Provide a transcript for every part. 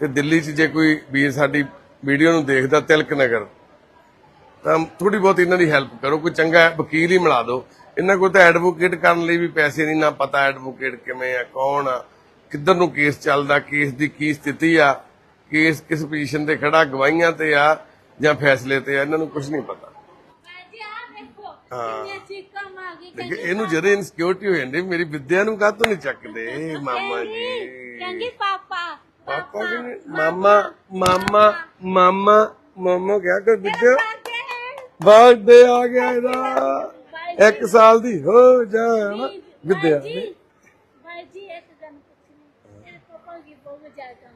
ਤੇ ਦਿੱਲੀ 'ਚ ਜੇ ਕੋਈ ਵੀਰ ਸਾਡੀ ਵੀਡੀਓ ਨੂੰ ਦੇਖਦਾ ਤਿਲਕ ਨਗਰ ਤਾਂ ਥੋੜੀ ਬਹੁਤ ਇਹਨਾਂ ਦੀ ਹੈਲਪ ਕਰੋ ਕੋਈ ਚੰਗਾ ਵਕੀਲ ਹੀ ਮਿਲਾ ਦਿਓ। ਇਹਨਾਂ ਕੋਲ ਤਾਂ ਐਡਵੋਕੇਟ ਕਰਨ ਲਈ ਵੀ ਪੈਸੇ ਨਹੀਂ ਨਾ ਪਤਾ ਐਡਵੋਕੇਟ ਕਿਵੇਂ ਆ ਕੌਣ ਆ ਕਿੱਧਰ ਨੂੰ ਕੇਸ ਚੱਲਦਾ ਕੇਸ ਦੀ ਕੀ ਸਥਿਤੀ ਆ ਕੇਸ ਕਿਸ ਪੋਜੀਸ਼ਨ ਤੇ ਖੜਾ ਗਵਾਹੀਆਂ ਤੇ ਆ ਜਾਂ ਫੈਸਲੇ ਤੇ ਆ ਇਹਨਾਂ ਨੂੰ ਕੁਝ ਨਹੀਂ ਪਤਾ। ਹਾਂ। ਇਹਨੂੰ ਜਦੋਂ ਇਨਸਿਕਿਉਰਿਟੀ ਹੋ ਜਾਂਦੀ ਮੇਰੀ ਵਿਦਿਆ ਨੂੰ ਕਾਹਤੋਂ ਨਹੀਂ ਚੱਕਦੇ? ਮਾਮਾ ਜੀ। ਕਹਿੰਦੀ ਪਾਪਾ ਪਾਪਾ ਜੀ ਮਾਮਾ ਮਾਮਾ ਮਾਮਾ ਮਾਮਾ ਕਰ ਵਿਦਿਆ ਬਾਗੇ ਹੈ ਬਰਥਡੇ ਆ ਗਿਆ ਇਹਦਾ। ਇੱਕ ਸਾਲ ਦੀ ਹੋ ਜਾਣਾ। ਵਿਦਿਆ ਜੀ ਭਾਈ ਜੀ ਇੱਕ ਦਿਨ ਪੁੱਛਣੀ। ਇਹ ਪਾਪਾ ਕੀ ਬਹੁਤ ਜ਼ਿਆਦਾ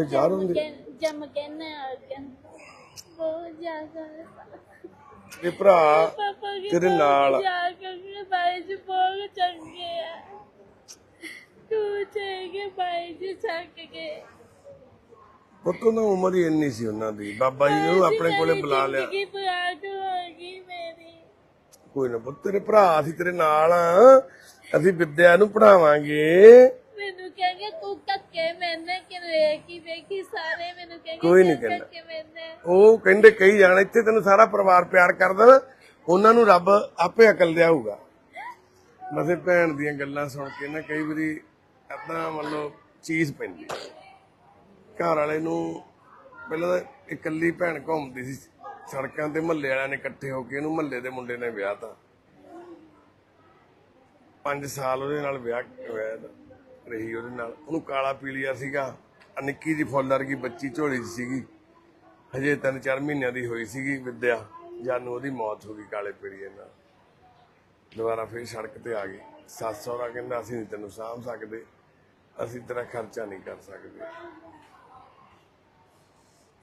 ਹੀ ਚਾਰ ਹੁੰਦੇ? ਜਮ ਕਹਿੰਨੇ ਆ ਬਹੁਤ ਜ਼ਿਆਦਾ ਤੇ ਭਰਾ ਪਾਪਾ ਤੇਰੇ ਨਾਲ ਜਾ ਭਾਈ ਜੀ ਬਹੁਤ ਚੰਗੇ ਆ। ਜੀ ਛੱਕ ਗਏ ਪੁੱਤੋਂ ਉਮਰ ਹੀ ਇੰਨੀ ਸੀ ਉਹਨਾਂ ਦੀ ਬਾਬਾ ਜੀ ਨੇ ਉਹਨੂੰ ਆਪਣੇ ਕੋਲੇ ਬੁਲਾ ਲਿਆ ਜ਼ਿੰਦਗੀ ਬਰਾਟ ਹੋ ਗਈ ਮੇਰੀ ਕੋਈ ਨਾ ਪੁੱਤ ਤੇਰੇ ਭਰਾ ਅਸੀਂ ਤੇਰੇ ਨਾਲ ਆ ਅਸੀਂ ਵਿਦਿਆ ਨੂੰ ਪੜਾਵਾਂਗੇ ਮੈਨੂੰ ਕਹਿੰਗੇ ਤੂੰ ਧੱਕੇ ਮੈਨੇ ਕਿ ਵੇਖੀ ਵੇਖੀ ਸਾਰੇ ਮੈਨੂੰ ਕਹਿੰਗੇ ਕੋਈ ਨੀ ਤੂੰ ਕਹਿੰਦਾ। ਧੱਕੇ ਮੈਨੇ ਉਹ ਕਹਿੰਦੇ ਕਈ ਜਾਣ ਇੱਥੇ ਤੈਨੂੰ ਸਾਰਾ ਪਰਿਵਾਰ ਪਿਆਰ ਕਰਦਾ ਨਾ ਉਹਨਾਂ ਨੂੰ ਰੱਬ ਆਪੇ ਅਕਲ ਦਿਆਊਗਾ ਬਸੇ ਭੈਣ ਦੀਆਂ ਗੱਲਾਂ ਸੁਣ ਕੇ ਨਾ ਕਈ ਵਾਰੀ ਏਦਾਂ ਮਤਲਬ ਚੀਜ਼ ਪੈਂਦੀ। ਘਰ ਵਾਲੇ ਨੂੰ ਪਹਿਲਾਂ ਤਾਂ ਇਕੱਲੀ ਭੈਣ ਘੁੰਮਦੀ ਸੀ। ਸੜਕਾਂ ਤੇ ਮਹੱਲੇ ਵਾਲਿਆਂ ਨੇ ਇਕੱਠੇ ਹੋ ਕੇ ਇਹਨੂੰ ਮਹੱਲੇ ਦੇ ਮੁੰਡੇ ਨੇ ਵਿਆਹ ਤਾ। 5 ਸਾਲ ਉਹਦੇ ਨਾਲ ਵਿਆਹ ਹੋਇਆ ਇਹਦਾ। ਰਹੀ ਉਹਦੇ ਨਾਲ। ਉਹਨੂੰ ਕਾਲਾ ਪੀਲੀਆ ਸੀਗਾ। ਨਿੱਕੀ ਜੀ ਫੁੱਲਰ ਵਰਗੀ ਬੱਚੀ ਝੋਲੀ ਸੀਗੀ। ਹਜੇ ਤਿੰਨ ਚਾਰ ਮਹੀਨਿਆਂ ਦੀ ਹੋਈ ਸੀਗੀ ਵਿਦਿਆ। ਜਾਨੂੰ ਉਹਦੀ ਮੌਤ ਹੋ ਗਈ ਕਾਲੇ ਪੀਲੀਏ ਨਾਲ। ਦੁਬਾਰਾ ਫੇਰ ਸੜਕ ਤੇ ਆ ਗਈ। ਸੱਸ ਸਹੁਰਾ ਕਹਿੰਦਾ, ਅਸੀਂ ਨਹੀਂ ਤੈਨੂੰ ਸਾਂਭ ਸਕਦੇ। ਅਸੀਂ ਤੇਰਾ ਖਰਚਾ ਨਹੀਂ ਕਰ ਸਕਦੇ।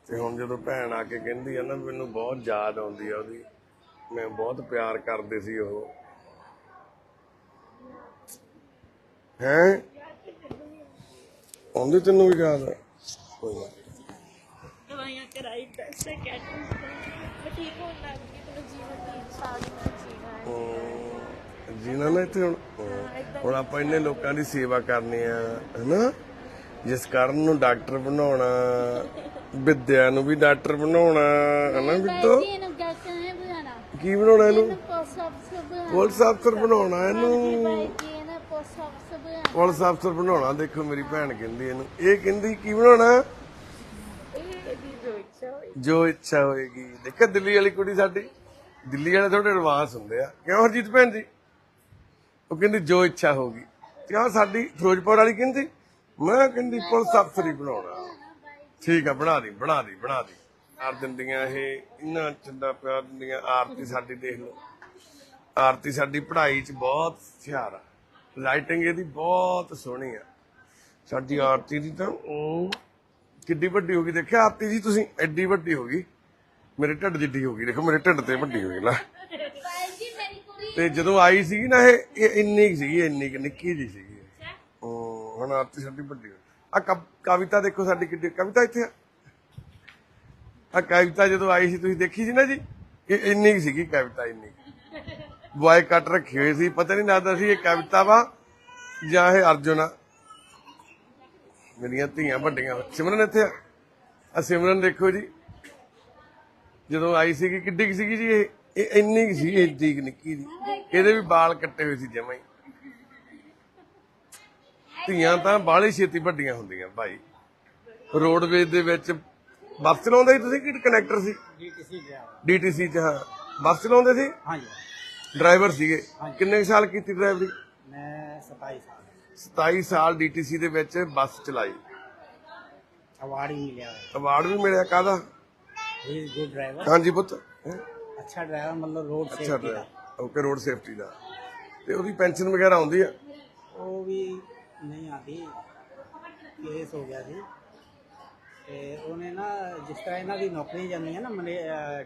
ਤੇ ਹੁਣ ਜਦੋਂ ਭੈਣ ਆ ਕੇ ਕਹਿੰਦੀ ਆ ਨਾ ਮੈਨੂੰ ਬਹੁਤ ਯਾਦ ਆਉਂਦੀ ਆ ਉਹਦੀ। ਮੈਂ ਬਹੁਤ ਪਿਆਰ ਕਰਦੇ ਸੀ ਉਹ। ਹੈ? ਆਉਂਦੀ ਤੈਨੂੰ ਵੀ ਯਾਦ? ਆ? ਕੋਈ ਨਾ। ਦਵਾਈਆਂ ਕਰਾਈ ਕਹਿੰਦੇ ਮੈਂ ਠੀਕ ਹੋਣ ਲੱਗ ਗਈ ਮੈਨੂੰ ਜੀਵਨ ਦੀ ਨੂੰ ਜੀਣਾ ਹੈ। ਜੀਣਾ ਨਾ ਇੱਥੇ ਹੁਣ ਹੁਣ ਆਪਾਂ ਇੰਨੇ ਲੋਕਾਂ ਦੀ ਸੇਵਾ ਕਰਨੀ ਆ ਹੈਨਾ? ਜਿਸ ਕਾਰਨ ਨੂੰ ਡਾਕਟਰ ਬਣਾਉਣਾ ਵਿਦਿਆ ਨੂੰ ਵੀ ਡਾਕਟਰ ਬਣਾਉਣਾ ਹੈਨਾ ਬੁਲਾਣਾ ਕੀ ਬਣਾਉਣਾ ਇਹਨੂੰ? ਪੁਲਿਸ ਅਫਸਰ ਬਣਾਉਣਾ। ਇਹਨੂੰ? ਪੁਲਿਸ ਅਫਸਰ ਬਣਾਉਣਾ। ਦੇਖੋ ਮੇਰੀ ਭੈਣ ਕਹਿੰਦੀ ਇਹਨੂੰ। ਇਹ ਕਹਿੰਦੀ ਕੀ ਬਣਾਉਣਾ? ਜੋ ਇੱਛਾ ਹੋਏਗੀ। ਦੇਖੋ ਦਿੱਲੀ ਵਾਲੀ ਕੁੜੀ ਸਾਡੀ। ਦਿੱਲੀ ਵਾਲੇ ਥੋੜੇ ਐਡਵਾਂਸ ਹੁੰਦੇ ਆ। ਕਿਉਂ ਹਰਜੀਤ ਭੈਣ ਜੀ? ਉਹ ਕਹਿੰਦੀ, ਜੋ ਇੱਛਾ ਹੋਗੀ ਕਿਉਂ ਸਾਡੀ ਫਿਰੋਜ਼ਪੁਰ ਵਾਲੀ ਕਹਿੰਦੀ, ਮੈਂ ਕਹਿੰਦੀ, ਪੁਲਿਸ ਅਫਸਰ ਬਣਾਉਣਾ। ਠੀਕ ਆ, ਬਣਾ ਦੀ ਬਣਾ ਦੀ ਬਣਾ ਦੀ। ਕਰ ਦਿੰਦੀਆਂ ਇਹ, ਇੰਨਾ ਚੰਦਾ ਪਿਆਰ ਦਿੰਦੀਆਂ, ਆਰਤੀ ਸਾਡੀ ਦੇਖ ਲਓ। ਆਰਤੀ ਸਾਡੀ ਪੜ੍ਹਾਈ 'ਚ ਬਹੁਤ ਹੁਸ਼ਿਆਰ ਆ। ਰਾਈਟਿੰਗ ਇਹਦੀ ਬਹੁਤ ਸੋਹਣੀ ਆ। ਸਾਡੀ ਆਰਤੀ ਦੀ ਤਾਂ ਉਹ ਕਿੱਡੀ ਵੱਡੀ ਹੋ ਗਈ। ਦੇਖਿਆ, ਆਰਤੀ ਜੀ ਤੁਸੀਂ, ਐਡੀ ਵੱਡੀ ਹੋ ਗਈ। ਮੇਰੇ ਢਿੱਡ ਜਿੱਡੀ ਹੋ ਗਈ। ਦੇਖੋ, ਮੇਰੇ ਢਿੱਡ ਤੇ ਵੱਡੀ ਹੋ ਗਈ ਲੈ ਤੇ ਜਦੋਂ ਆਈ ਸੀਗੀ ਨਾ ਇਹ ਇਹ ਇੰਨੀ ਕੁ ਸੀਗੀ ਇੰਨੀ ਕੁ ਨਿੱਕੀ ਜੀ ਸੀਗੀ। ਉਹ ਹੁਣ ਆਰਤੀ ਸਾਡੀ ਵੱਡੀ ਆ ਕਵਿਤਾ ਦੇਖੋ ਸਾਡੀ ਕਿੱਡੀ ਕਵਿਤਾ ਇੱਥੇ ਆ। ਆਹ ਕਵਿਤਾ ਜਦੋਂ ਆਈ ਸੀ ਤੁਸੀਂ ਦੇਖੀ ਸੀ ਨਾ ਜੀ? ਇਹ ਇੰਨੀ ਕੁ ਸੀਗੀ ਕਵਿਤਾ ਇੰਨੀ ਬੁਆਏ ਕੱਟ ਰੱਖੀ ਹੋਈ ਸੀ ਪਤਾ ਨਹੀਂ ਲੱਗਦਾ ਸੀ ਇਹ ਕਵਿਤਾ ਵਾ ਜਾਂ ਇਹ ਅਰਜੁਨ ਆ। ਮੇਰੀਆਂ ਧੀਆਂ ਵੱਡੀਆਂ ਸਿਮਰਨ ਇੱਥੇ ਆ। ਸਿਮਰਨ ਦੇਖੋ ਜੀ। ਜਦੋਂ ਆਈ ਸੀਗੀ ਕਿੱਡੀ ਸੀਗੀ ਜੀ ਇਹ? ਇਹ ਇੰਨੀ ਸੀ ਏਡੀ ਨਿੱਕੀ ਜੀ। ਇਹਦੇ ਵੀ ਵਾਲ ਕੱਟੇ ਹੋਏ ਸੀ ਜਮਾਂ ਹੀ। ਧੀਆਂ ਤਾਂ ਬਾਹਲੀ ਛੇਤੀ ਵੱਡੀਆਂ ਹੁੰਦੀਆਂ ਭਾਈ। ਰੋਡਵੇਜ ਦੇ ਵਿੱਚ ਬੱਸ ਚਲਾਉਂਦੇ ਸੀ ਤੁਸੀਂ ਕਿ ਕਨੈਕਟਰ ਸੀ? ਡੀਟੀਸੀ ਡਰਾਈਵਰ ਡੀਟੀਸੀ ਚ ਹਾਂ। ਬੱਸ ਚਲਾਉਂਦੇ ਸੀ? ਹਾਂਜੀ। ਡਰਾਈਵਰ ਸੀਗੇ। ਕਿੰਨੇ ਸਾਲ ਕੀਤੀ ਡਰਾਈਵਰੀ ਮੈਂ 27 ਸਾਲ। 27 ਸਾਲ ਡੀਟੀਸੀ ਦੇ ਵਿੱਚ ਬੱਸ ਚਲਾਈ। ਅਵਾਰਡ ਵੀ ਮਿਲਿਆ ਅਵਾਰਡ ਵੀ ਮਿਲਿਆ ਹੀ ਗੁੱਡ ਡਰਾਈਵਰ ਹਾਂਜੀ ਪੁੱਤ? ਅੱਛਾ ਡਰਾਈਵਰ ਮਤਲਬ ਰੋਡ ਅੱਛਾ ਸੇਫਟੀ ਦਾ। ਡਰਾਈਵਰ ਓਕੇ ਰੋਡ ਸੇਫਟੀ ਦਾ। ਤੇ ਉਹਦੀ ਪੈਨਸ਼ਨ ਵਗੈਰਾ ਆਉਂਦੀ ਆ? ਉਹ ਵੀ ਨਹੀਂ ਆਦੀ ਕੇਸ ਹੋ ਗਿਆ ਸੀ ਤੇ ਉਹਨੇ ਨਾ ਜਿਸ ਤਰ੍ਹਾਂ ਇਹਨਾਂ ਦੀ ਨੌਕਰੀ ਜਾਂਦੀ ਹੈ ਨਾ ਮਨੇ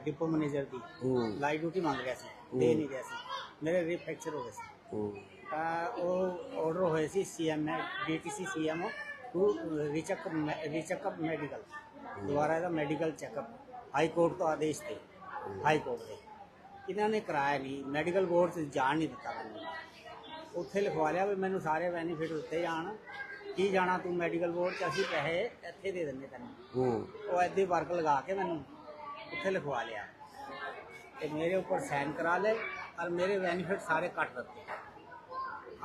ਡਿਪੋ ਮੈਨੇਜਰ ਦੀ ਹੂੰ। ਲਾਈਟ ਡਿਊਟੀ ਮੰਗ ਰਿਹਾ ਸੀ। ਦੇ ਨਹੀਂ ਰਿਹਾ ਸੀ। ਮੇਰੇ ਰੀ ਫ੍ਰੈਕਚਰ ਹੋ ਗਿਆ ਸੀ। ਹੂੰ। ਤਾਂ ਉਹ ਆਰਡਰ ਹੋਏ ਸੀ CM DTC CM to recheck recheckup medical ਦੁਬਾਰਾ ਇਹਦਾ ਮੈਡੀਕਲ ਚੈੱਕਅਪ ਹਾਈ ਕੋਰਟ ਤੋਂ ਆਦੇਸ਼ ਤੇ। ਹਾਈ ਕੋਰਟ ਦੇ। ਇਹਨਾਂ ਨੇ ਕਰਾਇਆ ਨਹੀਂ ਮੈਡੀਕਲ ਬੋਰਡ 'ਚ ਜਾਣ ਨਹੀਂ ਦਿੱਤਾ ਉੱਥੇ ਲਿਖਵਾ ਲਿਆ ਵੀ ਮੈਨੂੰ ਸਾਰੇ ਬੈਨੀਫਿਟ ਦਿੱਤੇ ਜਾਣ। ਕੀ ਜਾਣਾ ਤੂੰ ਮੈਡੀਕਲ ਬੋਰਡ 'ਚ? ਅਸੀਂ ਪੈਸੇ ਇੱਥੇ ਦੇ ਦਿੰਦੇ ਤੈਨੂੰ। ਉਹ ਐਦੇ ਵਰਕ ਲਗਾ ਕੇ ਮੈਨੂੰ ਉੱਥੇ ਲਿਖਵਾ ਲਿਆ। ਤੇ ਮੇਰੇ ਉੱਪਰ ਸਾਈਨ ਕਰਾ ਲਏ ਔਰ ਮੇਰੇ ਬੈਨੀਫਿਟ ਸਾਰੇ ਕੱਟ ਦਿੱਤੇ।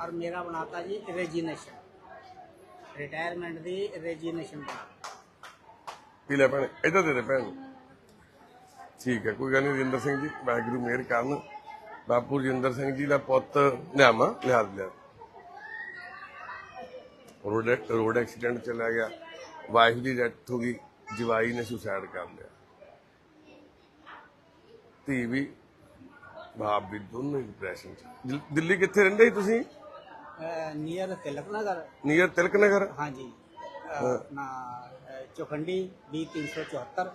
ਔਰ ਮੇਰਾ ਬਣਾਤਾ ਜੀ ਰੈਜੀਨੇਸ਼ਨ ਰਿਟਾਇਰਮੈਂਟ ਦੀ ਰੈਜੀਨੇਸ਼ਨ ਬਣਾ ਪੀਲੇ ਭੈਣ? ਇਧਰ ਦੇ ਦੇ ਭੈਣ ਠੀਕ ਹੈ ਕੋਈ ਗੱਲ ਨਹੀਂ ਰਜਿੰਦਰ ਸਿੰਘ ਜੀ ਵਾਹਿਗੁਰੂ ਮੇਰ ਕਰਨ। ਬਾਪੂ ਰਜਿੰਦਰ ਸਿੰਘ ਜੀ ਦਾ ਪੁੱਤ ਲਿਆਮਾ ਲਿਆ ਲਿਆ। ਰੋਡ ਰੋਡ ਐਕਸੀਡੈਂਟ ਚਲਾ ਗਿਆ ਵਾਈਫ ਦੀ ਡੈਥ ਹੋ ਗਈ ਜਵਾਈ ਨੇ ਸੁਸਾਇਡ ਕਰ ਲਿਆ। ਧੀ ਵੀ ਬਾਪ ਵੀ ਦੋਨੋਂ ਡਿਪਰੈਸ਼ਨ ਚ। ਦਿੱਲੀ ਕਿੱਥੇ ਰਹਿੰਦੇ ਸੀ ਤੁਸੀਂ? ਨੀਅਰ ਤਿਲਕ ਨਗਰ ਨੀਅਰ ਤਿਲਕ ਨਗਰ ਹਾਂਜੀ ਆਪਣਾ ਚੋਖੰਡੀ B374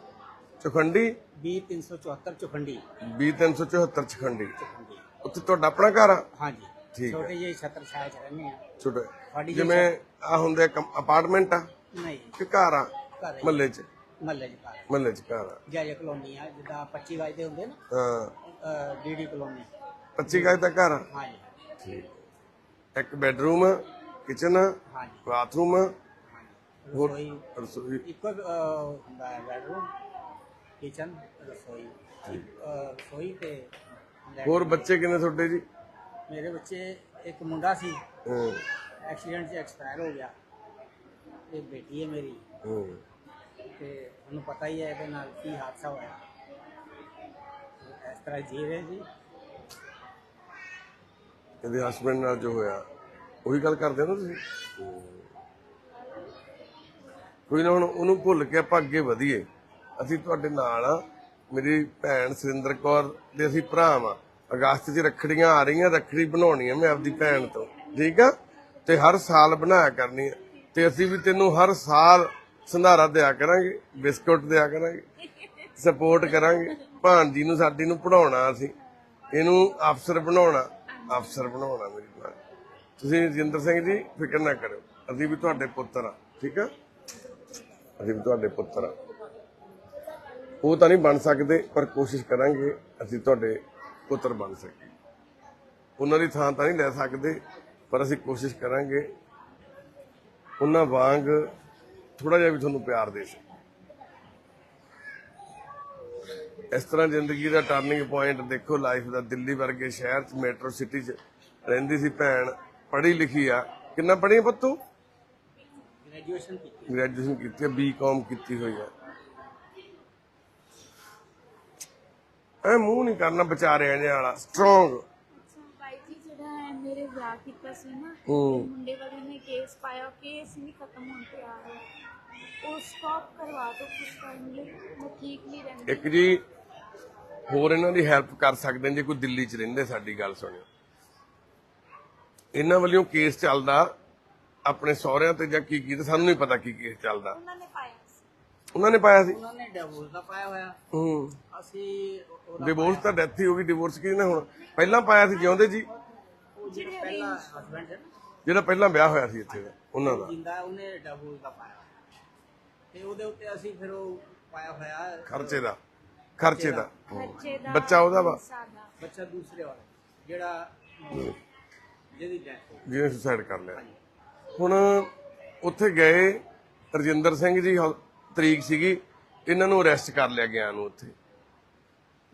ਚੁਖੰਡੀ? B374 ਚੁਖੰਡੀ। B374 ਚੁਖੰਡੀ। ਉੱਥੇ ਤੁਹਾਡਾ ਆਪਣਾ ਘਰ ਆ? ਹਾਂਜੀ। ਠੀਕ ਛੋਟੇ ਜਿਹੇ ਛਤਰ ਛਾਇਆ ਚ ਰਹਿੰਦੇ ਆ। ਛੋਟੇ ਜਿਵੇਂ ਆ ਹੁੰਦੇ ਅਪਾਰਟਮੈਂਟ ਆ? ਨਹੀਂ। ਕਿ ਘਰ ਆ? ਮੱਲੇ ਚ? ਮੱਲੇ ਚ ਘਰ ਮੱਲੇ ਚ ਘਰ ਆ। ਜਾਇਆ ਕਲੋਨੀ ਆ ਜਿੱਦਾਂ 25 ਵਜੇ ਦੇ ਹੁੰਦੇ ਨਾ ਹਾਂ। DD colony. 25 ਵਜੇ ਦਾ ਘਰ ਹਾਂਜੀ। ਠੀਕ। ਇੱਕ ਬੈਡਰੂਮ ਕਿਚਨ ਆ ਬਾਥਰੂਮ ਆ ਰਸੋਈ। ਇੱਕੋ ਹੁੰਦਾ ਹੈ ਬੈਡਰੂਮ। ਕਿਚਨ ਰਸੋਈ। ਅਹ, ਰਸੋਈ ਤੇ। ਹੋਰ ਬੱਚੇ ਕਿੰਨੇ ਤੁਹਾਡੇ ਜੀ? ਮੇਰੇ ਬੱਚੇ ਇੱਕ ਮੁੰਡਾ ਸੀ। ਹੂੰ। ਐਕਸੀਡੈਂਟ 'ਚ ਐਕਸਪਾਇਰ ਹੋ ਗਿਆ। ਇਹ ਬੇਟੀ ਹੈ ਮੇਰੀ। ਹੂੰ। ਤੇ ਤੁਹਾਨੂੰ ਪਤਾ ਹੀ ਹੈ ਇਹਦੇ ਨਾਲ ਕੀ ਹਾਦਸਾ ਹੋਇਆ। ਇਸ ਤਰ੍ਹਾਂ ਜੀ ਰਹੇ ਜੀ। ਇਹਦੇ ਹਸਬੰਡ ਨਾਲ ਜੋ ਹੋਇਆ ਉਹੀ ਗੱਲ ਕਰਦੇ ਹੋ ਨਾ ਤੁਸੀਂ? ਕੋਈ ਨਾ ਹੁਣ ਉਹਨੂੰ ਭੁੱਲ ਕੇ ਆਪਾਂ ਅੱਗੇ ਵਧੀਏ। ਅਸੀਂ ਤੁਹਾਡੇ ਨਾਲ ਆ। ਮੇਰੀ ਭੈਣ ਸੁਰਿੰਦਰ ਕੌਰ ਦੇ ਅਸੀਂ ਭਰਾ ਆ ਅਗਸਤ 'ਚ ਰੱਖੜੀਆਂ ਆ ਰਹੀਆਂ, ਰੱਖੜੀ ਬਣਾਉਣੀ ਆ ਮੈਂ ਆਪਦੀ ਭੈਣ ਤੋਂ। ਠੀਕ ਆ? ਤੇ ਹਰ ਸਾਲ ਬਣਾਇਆ ਕਰਨੀ ਆ। ਤੇ ਅਸੀਂ ਵੀ ਤੈਨੂੰ ਹਰ ਸਾਲ ਸੰਧਾਰਾ ਦਿਆ ਕਰਾਂਗੇ, ਬਿਸਕੁਟ ਦਿਆ ਕਰਾਂਗੇ ਸਪੋਰਟ ਕਰਾਂਗੇ। ਭਾਣਜੀ ਨੂੰ, ਸਾਡੀ ਨੂੰ ਪੜਾਉਣਾ ਅਸੀਂ। ਇਹਨੂੰ ਅਫਸਰ ਬਣਾਉਣਾ ਅਫਸਰ ਬਣਾਉਣਾ ਮੇਰੀ ਭੈਣ। ਤੁਸੀਂ ਰਜਿੰਦਰ ਸਿੰਘ ਜੀ, ਫਿਕਰ ਨਾ ਕਰੋ ਅਸੀਂ ਵੀ ਤੁਹਾਡੇ ਪੁੱਤਰ ਆ। ਠੀਕ ਆ? ਅਸੀਂ ਵੀ ਤੁਹਾਡੇ ਪੁੱਤਰ ਆ। ਉਹ ਤਾਂ ਨਹੀਂ ਬਣ ਸਕਦੇ ਪਰ ਕੋਸ਼ਿਸ਼ ਕਰਾਂਗੇ ਅਸੀਂ ਤੁਹਾਡੇ ਪੁੱਤਰ ਬਣ ਸਕੀਏ। ਉਹਨਾਂ ਦੀ ਥਾਂ ਤਾਂ ਨਹੀਂ ਲੈ ਸਕਦੇ ਪਰ ਅਸੀਂ ਕੋਸ਼ਿਸ਼ ਕਰਾਂਗੇ ਉਹਨਾਂ ਵਾਂਗ ਥੋੜਾ ਜਿਹਾ ਵੀ ਤੁਹਾਨੂੰ ਪਿਆਰ ਦੇ ਸਕੀਏ। ਇਸ ਤਰ੍ਹਾਂ ਜ਼ਿੰਦਗੀ ਦਾ ਟਰਨਿੰਗ ਪੁਆਇੰਟ ਦੇਖੋ ਲਾਈਫ ਦਾ ਦਿੱਲੀ ਵਰਗੇ ਸ਼ਹਿਰ ਚ ਮੈਟਰੋ ਸਿਟੀ ਚ ਰਹਿੰਦੀ ਸੀ ਭੈਣ ਪੜ੍ਹੀ ਲਿਖੀ ਆ। ਕਿੰਨਾ ਪੜ੍ਹੀ ਆ ਪੁੱਤੂ ਗ੍ਰੈਜੂਏਸ਼ਨ ਕੀਤੀ। ਗ੍ਰੈਜੂਏਸ਼ਨ ਕੀਤੀ ਹੈ ਬੀਕਾਮ ਕੀਤੀ ਹੋਈ ਹੈ ਐ ਮੂੰਹ ਨਹੀਂ ਕਰਨਾ ਵਿਚਾਰਿਆਂ ਜਿਹੇ ਵਾਲਾ ਸਟਰੋਂਗ ਅੱਛਾ ਬਾਈ ਜੀ ਜਿਹੜਾ ਹੈ ਮੇਰੇ ਵਿਆਹ ਕੀਤਾ ਸੀ ਨਾ ਹੂੰ। ਮੁੰਡੇ ਵਾਲੇ ਨੇ ਕੇਸ ਪਾਇਆ ਕੇਸ ਨਹੀਂ ਖਤਮ ਹੋਣ ਤੇ ਆ ਰਿਹਾ ਉਹ ਸਟਾਪ ਕਰਵਾ ਦਿਓ ਕੁਝ ਟਾਈਮ ਲਈ ਮੈਂ ਠੀਕ ਨਹੀਂ ਰਹਿੰਦੀ। ਇੱਕ ਜੀ ਹੋਰ ਇਹਨਾਂ ਦੀ ਹੈਲਪ ਕਰ ਸਕਦੇ ਨੇ ਜੇ ਕੋਈ ਦਿੱਲੀ 'ਚ ਰਹਿੰਦੇ ਸਾਡੀ ਗੱਲ ਸੁਣਿਓ। ਇਹਨਾਂ ਵੱਲੋਂ ਕੇਸ ਚੱਲਦਾ ਆਪਣੇ ਸਹੁਰਿਆਂ ਤੇ ਜਾਂ ਕੀ ਕੀਤਾ ਸਾਨੂੰ ਨਹੀਂ ਪਤਾ ਕੀ ਕੇਸ ਚੱਲਦਾ। ਉਹਨਾਂ ਨੇ ਪਾਇਆ ਸੀ ਉਹਨਾਂ ਨੇ ਪਾਇਆ ਸੀ? ਉਹਨਾਂ ਨੇ ਡਿਵੋਰਸ ਦਾ ਪਾਇਆ ਹੋਇਆ। ਹੂੰ। ਅਸੀਂ ਉਹਦਾ ਡਿਵੋਰਸ ਤਾਂ ਡੈਥ ਹੀ ਹੋ ਗਈ ਡਿਵੋਰਸ ਕਿਹਨੇ ਹੁਣ? ਪਹਿਲਾਂ ਪਾਇਆ ਸੀ ਜਿਉਂਦੇ ਜੀ? ਉਹ ਜਿਹੜਾ ਪਹਿਲਾ ਹਸਬੰਡ ਹੈ ਨਾ। ਜਿਹੜਾ ਪਹਿਲਾਂ ਵਿਆਹ ਹੋਇਆ ਸੀ ਇੱਥੇ ਦਾ ਉਹਨਾਂ ਦਾ। ਜਿੰਦਾ ਹੈ, ਉਹਨੇ ਡਿਵੋਰਸ ਦਾ ਪਾਇਆ। ਤੇ ਉਹਦੇ ਉੱਤੇ ਅਸੀਂ ਫਿਰ ਉਹ ਪਾਇਆ ਹੋਇਆ। ਖਰਚੇ ਦਾ ਖਰਚੇ ਦਾ। ਬੱਚੇ ਦਾ ਬੱਚਾ ਉਹਦਾ ਵਾ? ਸਾਡਾ ਬੱਚਾ ਦੂਸਰੇ ਵਾਲਾ ਜਿਹੜਾ ਜਿਹਦੀ ਡੈਥ ਹੋ ਗਈ। ਜਿਹਨੇ ਸੁਸਾਈਡ ਕਰ ਲਿਆ। ਹੁਣ ਉੱਥੇ ਗਏ ਰਜਿੰਦਰ ਸਿੰਘ ਜੀ ਹ- ਤਰੀਕ ਸੀਗੀ, ਇਹਨਾਂ ਨੂੰ ਅਰੈਸਟ ਕਰ ਲਿਆ ਗਿਆ ਨੂੰ ਉੱਥੇ।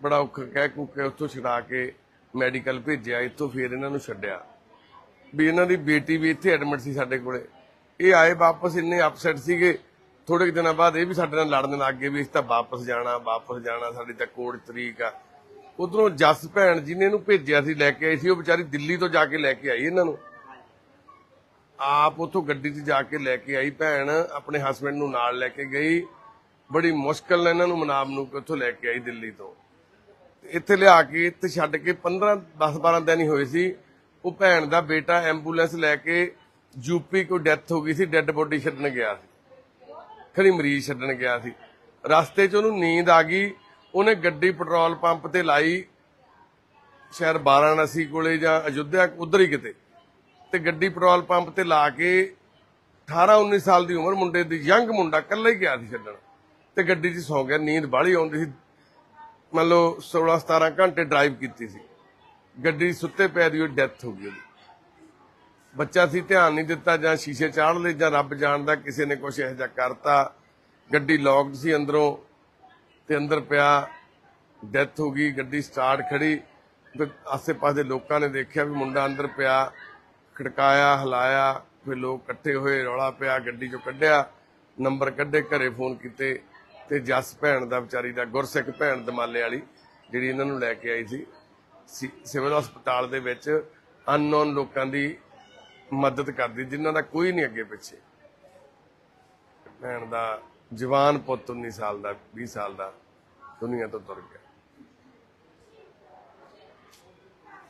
ਬੜਾ ਔਖਾ ਕਹਿ ਕੂ ਕੇ ਉੱਥੋਂ ਛੁਡਾ ਕੇ ਮੈਡੀਕਲ ਭੇਜਿਆ, ਇੱਥੋਂ ਫੇਰ ਇਹਨਾਂ ਨੂੰ ਛੱਡਿਆ। ਵੀ ਇਹਨਾਂ ਦੀ ਬੇਟੀ ਵੀ ਇੱਥੇ ਐਡਮਿਟ ਸੀ ਸਾਡੇ ਕੋਲੇ। ਇਹ ਆਏ ਵਾਪਸ, ਇੰਨੇ ਅਪਸੈਟ ਸੀਗੇ। ਥੋੜੇ ਕੁ ਦਿਨਾਂ ਬਾਅਦ ਇਹ ਵੀ ਸਾਡੇ ਨਾਲ ਲੜਨ ਲੱਗ ਗਏ ਵੀ ਅਸੀਂ ਤਾਂ ਵਾਪਸ ਜਾਣਾ ਵਾਪਸ ਜਾਣਾ, ਸਾਡੀ ਤਾਂ ਕੋਰਟ ਤਰੀਕ ਆ। ਉਧਰੋਂ ਜਸ ਭੈਣ ਜੀ ਨੇ ਇਹਨੂੰ ਭੇਜਿਆ ਸੀ, ਲੈ ਕੇ ਆਈ ਸੀ, ਉਹ ਵਿਚਾਰੀ ਦਿੱਲੀ ਤੋਂ ਜਾ ਕੇ ਲੈ ਕੇ ਆਈ ਇਹਨਾਂ ਨੂੰ। ਆਪ ਉਥੋਂ ਗੱਡੀ 'ਚ ਜਾ ਕੇ ਲੈ ਕੇ ਆਈ ਭੈਣ, ਆਪਣੇ ਹਸਬੰਡ ਨੂੰ ਨਾਲ ਲੈ ਕੇ ਗਈ। ਬੜੀ ਮੁਸ਼ਕਲ ਨਾਲ ਇਹਨਾਂ ਨੂੰ ਮਨਾਬ ਨੂੰ ਉੱਥੋਂ ਲੈ ਕੇ ਆਈ ਦਿੱਲੀ ਤੋਂ। ਇੱਥੇ ਲਿਆ ਕੇ ਇੱਥੇ ਛੱਡ ਕੇ 15 10 12 ਦਿਨ ਹੀ ਹੋਏ ਸੀ। ਉਹ ਭੈਣ ਦਾ ਬੇਟਾ ਐਂਬੂਲੈਂਸ ਲੈ ਕੇ ਯੂਪੀ ਕੋਈ ਡੈਥ ਹੋ ਗਈ ਸੀ, ਡੈੱਡ ਬੋਡੀ ਛੱਡਣ ਗਿਆ ਸੀ। ਖਰੀ ਮਰੀਜ਼ ਛੱਡਣ ਗਿਆ ਸੀ। ਰਸਤੇ 'ਚ ਉਹਨੂੰ ਨੀਂਦ ਆ ਗਈ। ਉਹਨੇ ਗੱਡੀ ਪੈਟਰੋਲ ਪੰਪ ਤੇ ਲਾਈ। ਸ਼ਹਿਰ ਵਾਰਾਣਸੀ ਕੋਲੇ ਜਾਂ ਅਯੁੱਧਿਆ, ਉਧਰ ਹੀ ਕਿਤੇ। ਤੇ ਗੱਡੀ ਪੈਟਰੋਲ ਪੰਪ ਤੇ ਲਾ ਕੇ 18 19 ਸਾਲ ਦੀ ਉਮਰ ਮੁੰਡੇ ਦੀ, ਯੰਗ ਮੁੰਡਾ ਇਕੱਲਾ ਹੀ ਗਿਆ ਸੀ ਛੱਡਣ। ਤੇ ਗੱਡੀ 'ਚ ਸੌ ਗਿਆ, ਨੀਂਦ ਬਾਹਲੀ ਆਉਂਦੀ ਸੀ। ਮੰਨ ਲਓ 16 17 ਘੰਟੇ ਡਰਾਈਵ ਕੀਤੀ ਸੀ। ਗੱਡੀ ਸੁੱਤੇ ਪਿਆ ਦੀ ਉਹ ਡੈਥ ਹੋ ਗਈ ਉਹਦੀ। ਬੱਚਾ ਸੀ, ਧਿਆਨ ਨਹੀਂ ਦਿੱਤਾ, ਜਾਂ ਸ਼ੀਸ਼ੇ ਚਾੜ ਲਏ, ਜਾਂ ਰੱਬ ਜਾਣਦਾ, ਕਿਸੇ ਨੇ ਕੁਝ ਇਹੋ ਜਿਹਾ ਕਰਤਾ। ਗੱਡੀ ਲੌਕਡ ਸੀ ਅੰਦਰੋਂ, ਤੇ ਅੰਦਰ ਪਿਆ ਡੈਥ ਹੋ ਗਈ, ਗੱਡੀ ਸਟਾਰਟ ਖੜੀ ਆਸੇ-ਪਾਸੇ ਲੋਕਾਂ ਨੇ ਦੇਖਿਆ ਵੀ ਮੁੰਡਾ ਅੰਦਰ ਪਿਆ। ਖੜਕਾਇਆ, ਹਲਾਇਆ, ਫਿਰ ਲੋਕ ਇਕੱਠੇ ਹੋਏ, ਰੌਲਾ ਪਿਆ, ਗੱਡੀ ਚੋਂ ਕੱਢਿਆ, ਨੰਬਰ ਕੱਢੇ, ਘਰੇ ਫੋਨ ਕੀਤੇ ਤੇ ਜਸ ਭੈਣ ਦਾ ਵਿਚਾਰੀ ਦਾ, ਗੁਰਸਿੱਖ ਭੈਣ ਦਮਾਲੇ ਵਾਲੀ, ਜਿਹੜੀ ਇਹਨਾਂ ਨੂੰ ਲੈ ਕੇ ਆਈ ਸੀ ਸਿਵਲ ਹਸਪਤਾਲ ਦੇ ਵਿੱਚ ਅਨਨੋਨ ਲੋਕਾਂ ਦੀ ਮਦਦ ਕਰਦੀ, ਜਿਨ੍ਹਾਂ ਦਾ ਕੋਈ ਨਹੀਂ ਅੱਗੇ ਪਿੱਛੇ। ਭੈਣ ਦਾ ਜਵਾਨ ਪੁੱਤ 19 ਸਾਲ ਦਾ 20 ਸਾਲ ਦਾ, ਦੁਨੀਆ ਤੋਂ ਤੁਰ ਗਿਆ।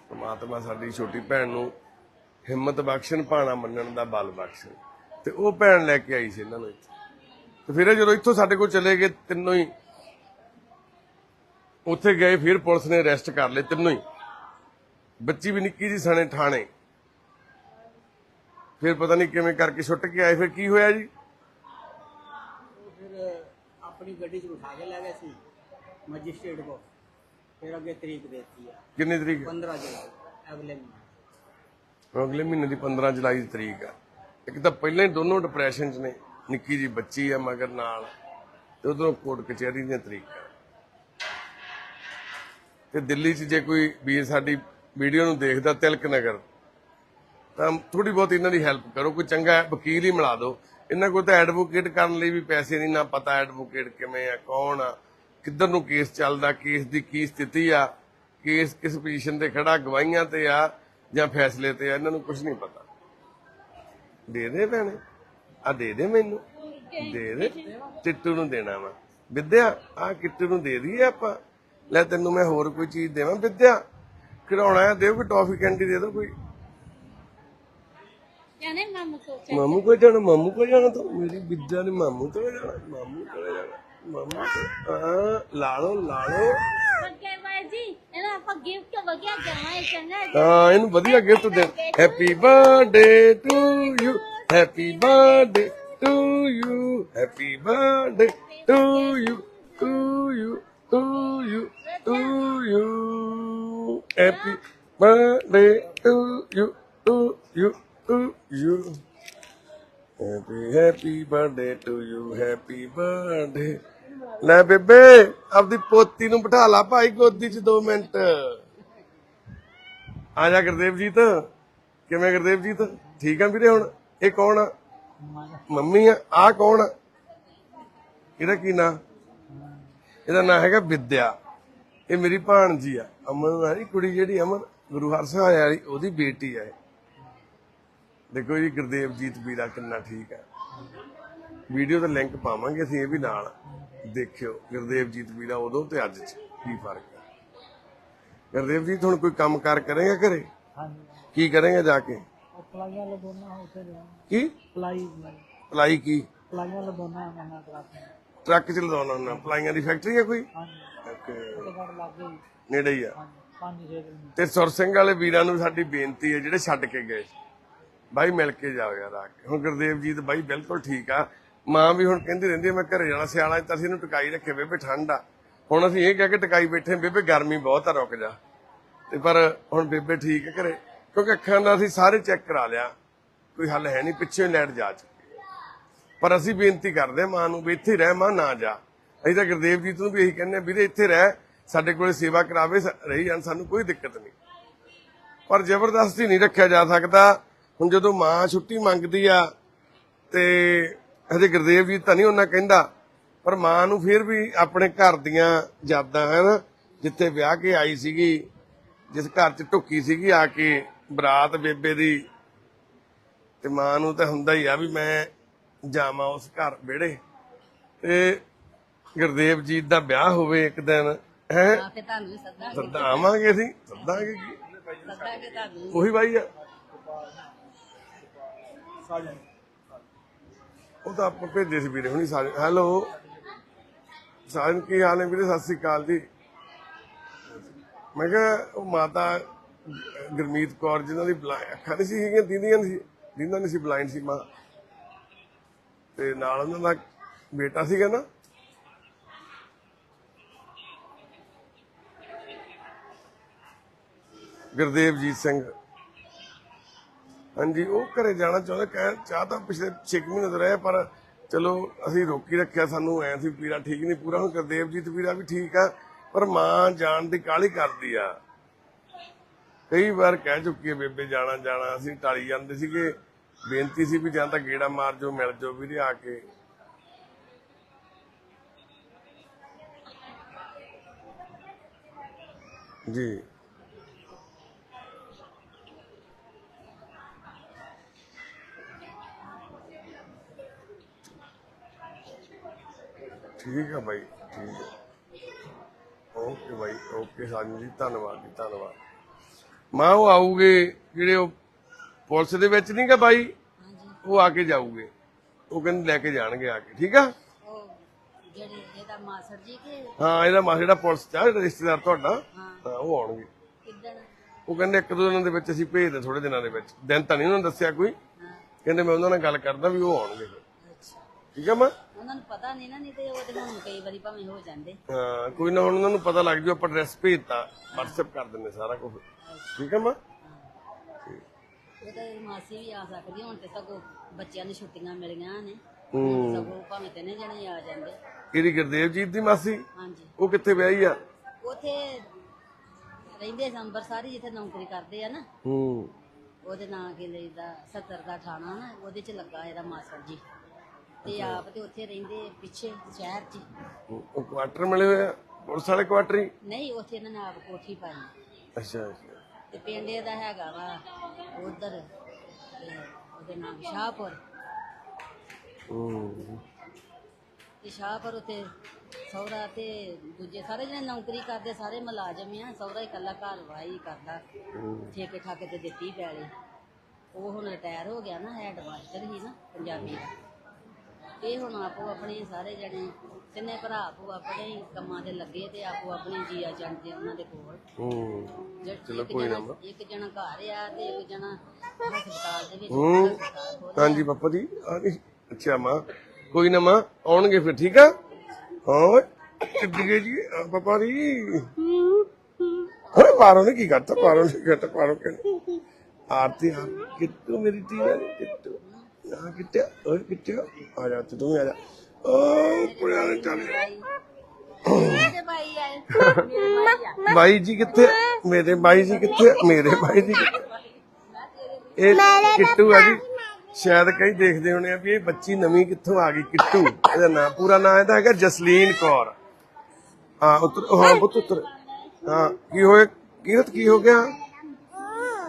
ਪਰਮਾਤਮਾ ਸਾਡੀ ਛੋਟੀ ਭੈਣ ਨੂੰ ਹਿੰਮਤ ਬਖਸ਼ਣ ਭਾਣਾ ਮੰਨਣ ਦਾ ਬਲ ਬਖਸ਼ਣ। ਤੇ ਉਹ ਭੈਣ ਲੈ ਕੇ ਆਈ ਸੀ ਇਹਨਾਂ ਨੂੰ ਇੱਥੇ। ਤੇ ਫਿਰ ਜਦੋਂ ਇੱਥੋਂ ਸਾਡੇ ਕੋਲ ਚਲੇ ਗਏ ਤਿੰਨੋਂ ਹੀ ਉੱਥੇ ਗਏ ਫਿਰ ਪੁਲਿਸ ਨੇ ਅਰੈਸਟ ਕਰ ਲਏ ਤਿੰਨੋਂ ਹੀ। ਬੱਚੀ ਵੀ ਨਿੱਕੀ ਜੀ ਸਣੇ ਠਾਣੇ। ਫਿਰ ਪਤਾ ਨਹੀਂ ਕਿਵੇਂ ਕਰਕੇ ਛੁੱਟ ਕੇ ਆਏ ਫਿਰ ਕੀ ਹੋਇਆ ਜੀ? ਫਿਰ ਆਪਣੀ ਗੱਡੀ 'ਚ ਉਠਾ ਕੇ ਲੈ ਗਏ ਸੀ ਮੈਜਿਸਟ੍ਰੇਟ ਕੋ ਫਿਰ ਅੱਗੇ ਤਰੀਕ ਦੇਤੀ ਆ। ਕਿੰਨੀ ਤਰੀਕ? 15 ਜੁਲਾਈ ਅਗਲੇ ਮਹੀਨੇ। ਅਗਲੇ ਮਹੀਨੇ ਦੀ 15 ਜੁਲਾਈ ਦੀ ਤਰੀਕ ਆ। ਇੱਕ ਤਾਂ ਪਹਿਲਾਂ ਹੀ ਦੋਨੋਂ ਡਿਪਰੈਸ਼ਨ 'ਚ ਨੇ। ਨਿੱਕੀ ਜੀ ਬੱਚੀ ਆ ਮਗਰ ਨਾਲ ਤੇ ਉਧਰੋਂ ਕੋਰਟ ਕਚਹਿਰੀ ਦੀਆਂ ਤਰੀਕਾਂ। ਤੇ ਦਿੱਲੀ 'ਚ ਜੇ ਕੋਈ ਵੀਰ ਸਾਡੀ ਵੀਡੀਓ ਨੂੰ ਦੇਖਦਾ ਤਿਲਕ ਨਗਰ, ਤਾਂ ਥੋੜੀ ਬਹੁਤ ਇਹਨਾਂ ਦੀ ਹੈਲਪ ਕਰੋ। ਕੋਈ ਚੰਗਾ ਵਕੀਲ ਹੀ ਮਿਲਾ ਦਿਓ। ਇਹਨਾਂ ਕੋਲ ਤਾਂ ਐਡਵੋਕੇਟ ਕਰਨ ਲਈ ਵੀ ਪੈਸੇ ਨਹੀਂ, ਨਾ ਪਤਾ ਐਡਵੋਕੇਟ ਕਿਵੇਂ ਆ, ਕੌਣ ਆ, ਕਿੱਧਰ ਨੂੰ ਕੇਸ ਚੱਲਦਾ ਕੇਸ ਦੀ ਕੀ ਸਥਿਤੀ ਆ ਕੇਸ ਕਿਸ ਪੋਜੀਸ਼ਨ ਤੇ ਖੜਾ ਗਵਾਹੀਆਂ ਤੇ ਆ। ਜਾਂ ਫੈਸਲੇ ਤੇ ਆ ਇਹਨਾਂ ਨੂੰ ਕੁਝ ਨਹੀਂ ਪਤਾ। ਦੇ ਦੇ ਭੈਣੇ। ਆ ਦੇ ਦੇ ਮੈਨੂੰ। ਦੇ ਦੇ। ਟਿੱਟੂ ਨੂੰ ਦੇਣਾ ਵਾ। ਵਿਦਿਆ ਆ ਕਿੱਟੂ ਨੂੰ ਦੇ ਦਈਏ ਆਪਾਂ। ਲੈ ਤੈਨੂੰ ਮੈਂ ਹੋਰ ਕੋਈ ਚੀਜ਼ ਦੇਵਾਂ। ਵਿਦਿਆ ਖਿਡੌਣਾ ਦਿਓ ਕੋਈ ਟੌਫੀ ਕੈਂਡੀ ਦੇ ਦਿਓ ਕੋਈ। ਮਾਮੂ ਕੋ। ਮਾਮੂ ਕੋ ਜਾਣਾ ਮਾਮੂ ਕੋ ਜਾਣਾ ਤੂੰ? ਮੇਰੀ ਵਿਦਿਆ ਨੇ ਮਾਮੂ ਕੋਲ ਜਾਣਾ ਮਾਮੂ ਕੋਲ ਜਾਣਾ ਮਾਮੂ ਕੋਲ। ਹਾਂ ਲਾ ਲਓ ਲਾ ਲਓ ਬੱਗੇ ਬਾਈ ਜੀ ਇਹਨਾਂ ਆਪਾਂ ਗਿਫਟ ਚੰਗਾ ਹਾਂ ਇਹਨੂੰ ਵਧੀਆ ਗਿਫਟ ਦੇ happy birthday to you happy birthday to you happy birthday to you to you to you to you happy birthday to you to you to you happy happy birthday to you happy birthday ਲੈ ਬੇਬੇ, ਆਪਦੀ ਪੋਤੀ ਨੂੰ ਬਿਠਾ ਲਾ ਭਾਈ ਗੋਦੀ 'ਚ 2 minute. ਆ ਜਾ ਗੁਰਦੇਵ ਜੀਤ ਕਿਵੇਂ ਗੁਰਦੇਵ ਜੀਤ ਠੀਕ ਆ ਵੀਰੇ ਹੁਣ? ਇਹ ਕੌਣ ਆ? ਮੰਮੀ ਆ ਆ ਕੌਣ ਆ? ਇਹਦਾ ਕੀ ਨਾਂ? ਇਹਦਾ ਨਾਂ ਹੈਗਾ ਵਿਦਿਆ। ਇਹ ਮੇਰੀ ਭਾਣਜੀ ਆ। ਅਮਨ ਵਾਲੀ ਕੁੜੀ ਜਿਹੜੀ ਅਮਨ, ਗੁਰੂ ਹਰਸਹਾਏ ਵਾਲੀ ਉਹਦੀ ਬੇਟੀ ਆ ਦੇਖੋ ਜੀ ਗੁਰਦੇਵ ਜੀਤ ਵੀਰਾ ਕਿੰਨਾ ਠੀਕ ਆ। ਵੀਡੀਓ ਦਾ ਲਿੰਕ ਪਾਵਾਂਗੇ ਅਸੀਂ, ਇਹ ਵੀ ਨਾਲ। ਦੇਖਿਓ ਗੁਰਦੇਵ ਜੀਤ ਵੀਰਾ ਉਦੋਂ ਤੇ ਅੱਜ ਚ ਕੀ ਫ਼ਰਕ ਹੈ ਗੁਰਦੇਵ ਜੀ ਹੁਣ ਕੋਈ ਕੰਮ ਕਾਰ ਕਰੇਗਾ ਘਰੇ? ਹਾਂਜੀ। ਕੀ ਕਰੇਗਾ ਜਾ ਕੇ? ਪਲਾਈਆਂ ਲਗਾਉਣਾ ਉੱਥੇ ਕੀ? ਪਲਾਈ। ਪਲਾਈ ਕੀ? ਪਲਾਈਆਂ ਲਗਾਉਣਾ ਕਰਾਤੇ ਟਰੱਕ ਚ ਲਦਾਉਣਾ ਹੁੰਦਾ ਪਲਾਈਆਂ ਦੀ ਫੈਕਟਰੀ ਹੈ ਕੋਈ? ਹਾਂਜੀ। ਨੇੜੇ ਹੀ ਆ। ਤੇ ਸੁਰ ਸਿੰਘ ਵਾਲੇ ਵੀਰਾਂ ਨੂੰ ਸਾਡੀ ਬੇਨਤੀ ਹੈ ਜਿਹੜੇ ਛੱਡ ਕੇ ਗਏ ਬਾਈ ਮਿਲ ਕੇ ਜਾਓ ਯਾਰ ਆ ਕੇ ਹੁਣ ਗੁਰਦੇਵ ਜੀ ਤੇ ਬਾਈ ਬਿਲਕੁਲ ਠੀਕ ਆ। ਮਾਂ ਵੀ ਹੁਣ ਕਹਿੰਦੀ ਰਹਿੰਦੀ ਮੈਂ ਘਰੇ ਜਾਣਾ, ਸਿਆਲਾ ਤਾਂ ਅਸੀਂ ਇਹਨੂੰ ਟਿਕਾਈ ਰੱਖੇ ਬੇਬੇ, ਠੰਡ ਆ। ਹੁਣ ਅਸੀਂ ਇਹ ਕਹਿ ਕੇ ਟਿਕਾਈ ਬੈਠੇ ਬੇਬੇ ਗਰਮੀ ਬਹੁਤ ਆ, ਰੁਕ ਜਾ। ਤੇ ਪਰ ਹੁਣ ਬੇਬੇ ਠੀਕ ਹੈ ਘਰੇ, ਕਿਉਂਕਿ ਅੱਖਾਂ ਦਾ ਅਸੀਂ ਸਾਰੇ ਚੈੱਕ ਕਰਾ ਲਿਆ, ਕੋਈ ਹੱਲ ਹੈ ਨਹੀਂ, ਪਿੱਛੇ ਲਾਈਟ ਜਾ ਚੁੱਕੀ ਪਰ ਅਸੀਂ ਬੇਨਤੀ ਕਰਦੇ ਹਾਂ ਮਾਂ ਨੂੰ ਵੀ ਇੱਥੇ ਰਹਿ, ਮਾਂ ਨਾ ਜਾ। ਅਸੀਂ ਤਾਂ ਗੁਰਦੇਵ ਜੀ ਨੂੰ ਵੀ ਇਹੀ ਕਹਿੰਦੇ ਵੀਰੇ ਇੱਥੇ ਰਹਿ, ਸਾਡੇ ਕੋਲੇ ਸੇਵਾ ਕਰਾਵੇ ਰਹੀ ਜਾਣ, ਸਾਨੂੰ ਕੋਈ ਦਿੱਕਤ ਨਹੀਂ। ਪਰ ਜ਼ਬਰਦਸਤੀ ਨਹੀਂ ਰੱਖਿਆ ਜਾ ਸਕਦਾ। ਹੁਣ ਜਦੋਂ ਮਾਂ ਛੁੱਟੀ ਮੰਗਦੀ ਆ, ਤੇ ਹਜੇ ਗੁਰਦੇਵ ਜੀ ਤਾਂ ਨਹੀਂ ਉਹਨਾਂ ਕਹਿੰਦਾ ਪਰ ਮਾਂ ਨੂੰ ਫਿਰ ਵੀ ਆਪਣੇ ਘਰ ਦੀਆਂ ਯਾਦਾਂ ਹਨ। ਜਿੱਥੇ ਵਿਆਹ ਕੇ ਆਈ ਸੀਗੀ ਜਿਸ ਘਰ 'ਚ ਢੁੱਕੀ ਸੀਗੀ ਆ ਕੇ ਬਰਾਤ ਬੇਬੇ ਦੀ ਤੇ ਮਾਂ ਨੂੰ ਤਾਂ ਹੁੰਦਾ ਹੀ ਆ ਵੀ ਮੈਂ ਜਾਵਾਂ ਉਸ ਘਰ ਵਿਹੜੇ। ਤੇ ਗੁਰਦੇਵ ਜੀ ਦਾ ਵਿਆਹ ਹੋਵੇ ਇੱਕ ਦਿਨ ਹੈ? ਤੇ ਤੁਹਾਨੂੰ ਵੀ ਸੱਦਾ ਸੱਦਾ ਆਵਾਂਗੇ ਅਸੀਂ। ਸੱਦਾਂਗੇ ਕੀ? ਉਹੀ ਬਾਈ ਆ। ਉਹ ਤਾਂ ਆਪਾਂ ਭੇਜੇ ਸੀ ਵੀਰੇ, ਹੁਣੀ ਸਾਰੇ ਹੈਲੋ? ਸਾਜਨ ਕੀ ਹਾਲ ਨੇ ਵੀਰੇ? ਸਤਿ ਸ੍ਰੀ ਅਕਾਲ ਜੀ। ਮੈਂ ਕਿਹਾ, ਉਹ ਮਾਤਾ ਗੁਰਮੀਤ ਕੌਰ, ਜਿਨ੍ਹਾਂ ਦੀ ਅੱਖਾਂ ਨਹੀਂ ਸੀ ਹੈਗੀਆਂ, ਦੀਦੀਆਂ ਨਹੀਂ ਸੀ। ਦੀਦਾਂ ਨਹੀਂ ਸੀ ਬਲਾਈਂਡ ਸੀ ਮਾਂ। ਤੇ ਨਾਲ ਉਹਨਾਂ ਦਾ ਬੇਟਾ ਸੀਗਾ ਨਾ। ਗੁਰਦੇਵਜੀਤ ਸਿੰਘ। ਹਾਂਜੀ, ਉਹ ਘਰੇ ਜਾਣਾ ਚਾਹੁੰਦੇ, ਕਹਿ, ਚਾਹ ਪਿਛਲੇ 6 ਮਹੀਨੇ ਤੋਂ ਰਹੇ ਪਰ ਚਲੋ, ਅਸੀਂ ਰੋਕੀ ਰੱਖਿਆ, ਸਾਨੂੰ ਐ ਸੀ ਪੀੜਾ ਠੀਕ ਨਹੀਂ, ਪੂਰਾ ਹੁਣ ਗੁਰਦੇਵਜੀਤ ਵੀਰਾ ਵੀ ਠੀਕ ਆ, ਪਰ ਮਾਂ ਜਾਣ ਦੀ ਕਾਹਲੀ ਕਰਦੀ ਆ। ਕਈ ਵਾਰ ਕਹਿ ਚੁੱਕੀ ਹੈ ਬੇਬੇ ਜਾਣਾ ਜਾਣਾ, ਅਸੀਂ ਟਾਲੀ ਜਾਂਦੇ ਸੀਗੇ, ਬੇਨਤੀ ਸੀ ਵੀ ਜਾਂ ਤਾਂ ਗੇੜਾ ਮਾਰ ਜੋ, ਮਿਲ ਜੋ ਵੀਰੇ ਆ ਕੇ। ਜੀ। ਠੀਕ ਹੈ ਬਾਈ ਠੀਕ ਹੈ ਓਕੇ ਬਾਈ ਓਕੇ ਸਾਜਨ ਜੀ ਧੰਨਵਾਦ ਜੀ ਧੰਨਵਾਦ। ਮਾਂ ਉਹ ਆਊਗੇ ਜਿਹੜੇ ਉਹ ਪੁਲਿਸ ਦੇ ਵਿੱਚ ਨਹੀਂ ਗਾ ਬਾਈ? ਉਹ ਆ ਕੇ ਜਾਊਗੇ। ਉਹ ਕਹਿੰਦੇ ਲੈ ਕੇ ਜਾਣਗੇ ਆ ਕੇ ਠੀਕ ਆ? ਉਹ ਜਿਹੜੇ ਇਹਦਾ ਮਾਸੜ ਜੀ ਕਿ? ਹਾਂ ਇਹਦਾ ਮਾ ਜਿਹੜਾ ਪੁਲਿਸ ਚ ਆ ਜਿਹੜਾ ਰਿਸ਼ਤੇਦਾਰ ਤੁਹਾਡਾ ਹਾਂ। ਉਹ ਆਉਣਗੇ। ਕਿੱਦਣ? ਉਹ ਕਹਿੰਦੇ ਇੱਕ ਦੋ ਦਿਨਾਂ ਦੇ ਵਿੱਚ ਅਸੀਂ ਭੇਜਦੇ ਥੋੜੇ ਦਿਨਾਂ ਦੇ ਵਿੱਚ। ਦਿਨ ਤਾਂ ਨਹੀਂ ਉਹਨਾਂ ਨੇ ਦੱਸਿਆ ਕੋਈ। ਕਹਿੰਦੇ ਮੈਂ ਉਹਨਾਂ ਨਾਲ ਗੱਲ ਕਰਦਾ ਵੀ ਉਹ ਆਉਣਗੇ। ਠੀਕ ਆ ਮਾਂ? ਉਹਨਾਂ ਨੂੰ ਪਤਾ ਨਹੀਂ ਨਾ ਨਹੀਂ ਤੇ ਉਹ ਤੇ ਹੁਣ ਕਈ ਵਾਰੀ ਭਾਵੇਂ ਹੋ ਜਾਂਦੇ। ਹਾਂ ਕੋਈ ਨਾ ਹੁਣ ਉਹਨਾਂ ਨੂੰ ਪਤਾ ਲੱਗ ਜੂ ਆਪਾਂ ਐਡਰੈਸ ਭੇਜਤਾ WhatsApp ਕਰ ਦਿੰਦੇ ਸਾਰਾ ਕੁਝ ਠੀਕ ਆ ਮਾਂ? ਉਹ ਤਾਂ ਮਾਸੀ ਵੀ ਆ ਸਕਦੀ ਹੁਣ ਤੇ ਸਗੋਂ ਬੱਚਿਆਂ ਨੂੰ ਛੁੱਟੀਆਂ ਮਿਲੀਆਂ ਨੇ। ਹੂੰ। ਸਗੋਂ ਭਾਵੇਂ ਤਿੰਨੇ ਜਣੇ ਆ ਜਾਂਦੇ। ਇਹਦੀ ਗੁਰਦੇਵਜੀਤ ਦੀ ਮਾਸੀ? ਹਾਂਜੀ। ਉਹ ਕਿੱਥੇ ਵਿਆਹੀ ਆ? ਉਥੇ ਰਹਿੰਦੇ ਸੀ ਅੰਬਰਸਰ ਹੀ ਜਿੱਥੇ ਨੌਕਰੀ ਕਰਦੇ ਆ ਨਾ। ਹੂੰ। ਉਹਦੇ ਨਾਂ ਕੀ ਲਈਦਾ 70 ਦਾ ਥਾਣਾ ਨਾ ਉਹਦੇ ਚ ਲੱਗਾ ਇਹਦਾ ਮਾਸੜ ਜੀ। ਤੇ ਆਪ ਤੇ ਉੱਥੇ ਰਹਿੰਦੇ ਪਿੱਛੇ ਸ਼ਹਿਰ 'ਚ। ਉਹ ਕੁਆਟਰ ਮਿਲੇ ਹੋਏ ਆ? ਪੁਲਿਸ ਵਾਲੇ ਕੁਆਟਰ ਹੀ? ਨਹੀਂ ਉੱਥੇ ਇਹਨਾਂ ਨੇ ਆਪ ਕੋਠੀ ਪਾਈ। ਅੱਛਾ ਅੱਛਾ। ਤੇ ਪਿੰਡ ਇਹਦਾ ਹੈਗਾ ਵਾ ਉਧਰ ਉਹਦੇ ਨਾਮ ਸ਼ਾਹਪੁਰ। ਹੂੰ। ਤੇ ਸ਼ਾਹਪੁਰ ਉੱਤੇ ਸਹੁਰਾ ਤੇ ਦੂਜੇ ਸਾਰੇ ਜਿਹੜੇ ਨੌਕਰੀ ਕਰਦੇ ਸਾਰੇ ਮੁਲਾਜ਼ਮ ਆ ਸਹੁਰਾ ਇਕੱਲਾ ਘਰ ਵਾਹੀ ਕਰਦਾ। ਠੇਕੇ ਠਾਕੇ ਤੇ ਦਿੱਤੀ ਪੈਲੇ। ਉਹ ਹੁਣ ਰਿਟਾਇਰ ਹੋ ਗਿਆ ਨਾ ਹੈਡ ਮਾਸਟਰ ਹੀ ਨਾ ਪੰਜਾਬੀ ਦਾ। ਇਹ ਹੁਣ ਆਪੋ ਆਪਣੇ ਸਾਰੇ ਜਣੇ ਤਿੰਨੇ ਭਰਾ ਆਪੋ ਆਪਣੇ ਕੰਮਾਂ ਤੇ ਲੱਗੇ ਤੇ ਆਪੋ ਆਪਣੇ ਜੀਆ ਜਾਂਦੇ ਉਹਨਾਂ ਦੇ ਕੋਲ। ਹੂੰ। ਚਲੋ ਇੱਕ ਕੋਈ ਨਾ ਜਣਾ ਇੱਕ ਜਣਾ ਘਰ ਆ ਤੇ ਇੱਕ ਜਣਾ ਹਸਪਤਾਲ ਦੇ ਵਿੱਚ ਹੂੰ। ਹਸਪਤਾਲ। ਹਾਂਜੀ ਪਾਪਾ ਜੀ ਆ ਗਈ ਅੱਛਾ ਮਾਂ ਕੋਈ ਨਾ ਮਾਂ ਆਉਣਗੇ ਫਿਰ ਠੀਕ ਆ? ਹਾਂ ਕਿੱਡੀਏ ਜੀ? ਆ ਪਾਪਾ ਜੀ। ਹੋਏ ਪਾਰੋ ਨੇ ਕੀ ਕਰਤਾ? ਪਾਰੋ ਨੇ ਕੀ ਕਰਤਾ? ਪਾਰੋ ਕਹਿੰਦੇ ਆਰਤੀ ਆ ਕਿੱਟੂ ਮੇਰੀ ਟੀ ਵਾਲੀ ਕਿੱਟੂ ਆ ਕਿੱਟੇ ਓਏ ਕਿੱਟੇ ਆ ਜਾ ਤੂੰ ਵੀ ਆ ਜਾ ਓ ਪੁੜਿਆ ਨੇ ਚੱਲ ਮੇਰੇ ਭਾਈ ਆਏ ਮੇਰੇ ਭਾਈ ਆ ਬਾਈ ਜੀ ਕਿੱਥੇ ਮੇਰੇ ਬਾਈ ਜੀ ਕਿੱਥੇ ਮੇਰੇ ਬਾਈ ਜੀ ਕਿੱਥੇ? ਇਹ ਕਿੱਟੂ ਆ ਜੀ ਸ਼ਾਇਦ ਕਈ ਦੇਖਦੇ ਹੋਣੇ ਆ ਵੀ ਇਹ ਬੱਚੀ ਨਵੀਂ ਕਿੱਥੋਂ ਆ ਗਈ ਕਿੱਟੂ। ਇਹਦਾ ਨਾਮ ਪੂਰਾ ਨਾਮ ਇਹਦਾ ਹੈਗਾ ਜਸਲੀਨ ਕੌਰ। ਹਾਂ ਉੱਤਰ ਹਾਂ ਪੁੱਤ ਉੱਤਰ। ਹਾਂ ਕੀ ਹੋਇਆ? ਕੀਰਤ ਕੀ ਹੋ ਗਿਆ?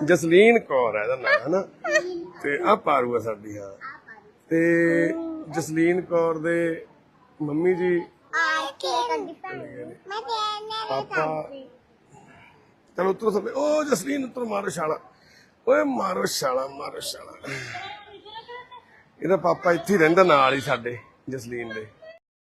ਜਸਲੀਨ ਕੌਰ ਹੈ, ਇਹਦਾ ਨਾਮ ਹੈ ਨਾ ਤੇ ਆ ਪਾਰੂ ਆ ਸਾਡੀ, ਹਾਂ। ਤੇ ਜਸਲੀਨ ਕੌਰ ਦੇ ਮੰਮੀ ਜੀ ਪਾਪਾ। ਚਲੋ ਉੱਤਰ ਸਭੇ ਉਹ ਜਸਲੀਨ, ਉਤਰ, ਮਾਰੋ ਛਾਲਾ। ਓਏ, ਮਾਰੋ ਛਾਲਾ ਮਾਰੋ ਛਾਲਾ। ਇਹਦਾ ਪਾਪਾ ਇੱਥੇ ਰਹਿੰਦਾ ਨਾਲ ਹੀ ਸਾਡੇ, ਜਸਲੀਨ ਦੇ।